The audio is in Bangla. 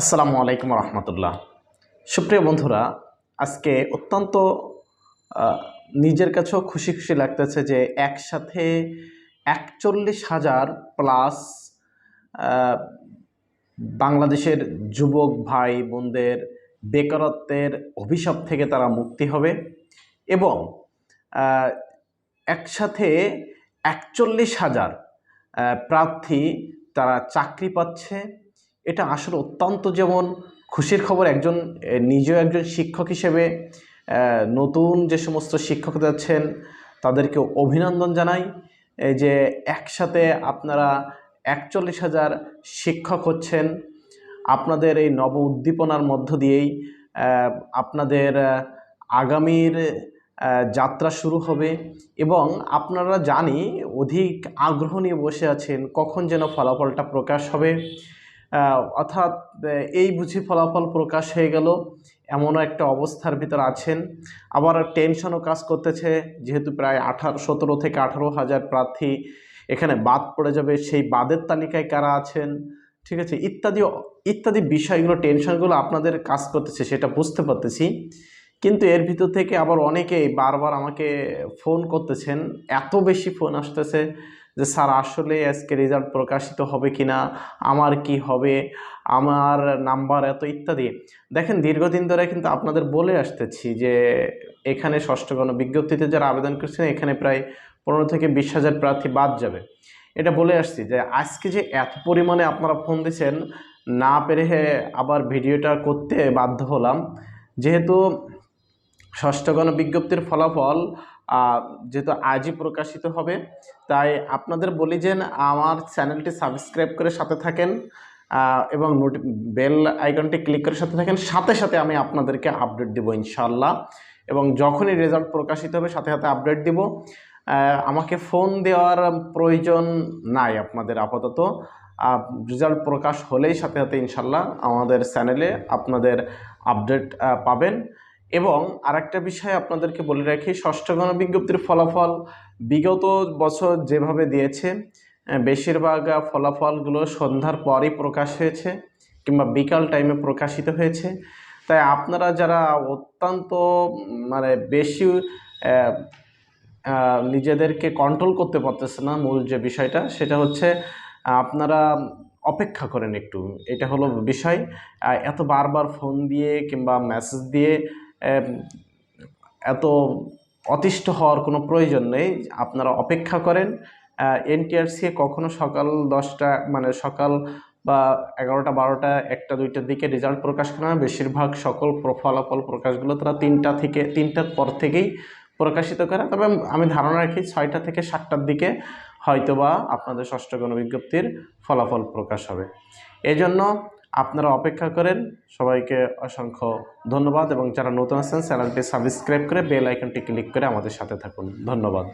আসসালামু আলাইকুম রহমতুল্লাহ। সুপ্রিয় বন্ধুরা, আজকে অত্যন্ত নিজের কাছেও খুশি খুশি লাগতেছে যে একসাথে একচল্লিশ হাজার প্লাস বাংলাদেশের যুবক ভাই বোনদের বেকারত্বের অভিশাপ থেকে তারা মুক্তি হবে এবং একসাথে একচল্লিশ হাজার প্রার্থী তারা চাকরি পাচ্ছে। এটা আসলে অত্যন্ত যেমন খুশির খবর, একজন নিজেও একজন শিক্ষক হিসেবে নতুন যে সমস্ত শিক্ষক আছেন, তাদেরকে অভিনন্দন জানাই। যে একসাথে আপনারা একচল্লিশ হাজার শিক্ষক হচ্ছেন, আপনাদের এই নব উদ্দীপনার মধ্য দিয়েই আপনাদের আগামীর যাত্রা শুরু হবে এবং আপনারা জানি অধিক আগ্রহ নিয়ে বসে আছেন, কখন যেন ফলাফলটা প্রকাশ হবে। অর্থাৎ এই বুঝি ফলাফল প্রকাশ হয়ে গেল। এমনও একটা অবস্থার ভিতর আছেন। আবার টেনশনও কাজ করতেছে। যেহেতু প্রায় আঠারো, সতেরো থেকে আঠারো হাজার প্রার্থী এখানে বাদ পড়ে যাবে, সেই বাদের তালিকায় কারা আছেন? ঠিক আছে, ইত্যাদি ইত্যাদি বিষয়গুলো, টেনশনগুলো আপনাদের কাজ করতেছে, সেটা বুঝতে পারতেছি। কিন্তু এর ভিতর থেকে আবার অনেকেই বারবার আমাকে ফোন করতেছেন। এত বেশি ফোন আসতেছে যে, স্যার, আসলে আজকে রেজাল্ট প্রকাশিত হবে কি না আমার কি হবে? আমার নাম্বার এত, ইত্যাদি। দেখেন, দীর্ঘদিন ধরে কিন্তু আপনাদের বলে আসতেছি যে, এখানে ষষ্ঠ বিজ্ঞপ্তিতে যারা আবেদন করছেন, এখানে প্রায় পনেরো থেকে বিশ হাজার প্রার্থী বাদ যাবে। এটা বলে আসছি যে, আজকে যে এত পরিমাণে আপনারা ফোন দিচ্ছেন না পেরে আবার ভিডিওটা করতে বাধ্য হলাম। যেহেতু ষষ্ঠ গণ বিজ্ঞপ্তির ফলাফল যেহেতু আজই প্রকাশিত হবে, তাই আপনাদের বলি যে আমার চ্যানেলটি সাবস্ক্রাইব করে সাথে থাকেন এবং নোটি, বেল আইকনটি ক্লিক করে সাথে থাকেন। সাথে সাথে আমি আপনাদেরকে আপডেট দেবো ইনশাল্লাহ এবং যখনই রেজাল্ট প্রকাশিত হবে, সাথে সাথে আপডেট দিব। আমাকে ফোন দেওয়ার প্রয়োজন নাই আপনাদের আপাতত। রেজাল্ট প্রকাশ হলেই সাথে সাথে ইনশাল্লাহ আমাদের চ্যানেলে আপনাদের আপডেট পাবেন। এবং আরেকটা বিষয় আপনাদেরকে বলে রাখি, ষষ্ঠ গণবিজ্ঞপ্তির ফলাফল বিগত বছর যেভাবে দিয়েছে বেশিরভাগ ফলাফলগুলো সন্ধ্যার পরই প্রকাশ হয়েছে কিংবা বিকাল টাইমে প্রকাশিত হয়েছে। তাই আপনারা যারা অত্যন্ত মানে বেশি নিজেদেরকে কন্ট্রোল করতে পারতেছে না, মূল যে বিষয়টা, সেটা হচ্ছে আপনারা অপেক্ষা করেন একটু। এটা হলো বিষয়। এত বারবার ফোন দিয়ে কিংবা মেসেজ দিয়ে এত অতিষ্ঠ হওয়ার কোনো প্রয়োজন নেই। আপনারা অপেক্ষা করেন। এনটিআরসি কখনো সকাল দশটা মানে সকাল বা এগারোটা, বারোটা, একটা, দুইটার দিকে রেজাল্ট প্রকাশ করা না। বেশিরভাগ সকল ফলাফল প্রকাশগুলো তারা তিনটা থেকে, তিনটার পর থেকেই প্রকাশিত করে। তবে আমি ধারণা রাখি ছয়টা থেকে সাতটার দিকে হয়তোবা আপনাদের ষষ্ঠ গণবিজ্ঞপ্তির ফলাফল প্রকাশ হবে। এজন্য আপনারা অপেক্ষা করেন। সবাইকে অসংখ্য ধন্যবাদ এবং যারা নতুন আছেন, চ্যানেলটি সাবস্ক্রাইব করে বেল আইকনটি ক্লিক করে আমাদের সাথে থাকুন। ধন্যবাদ।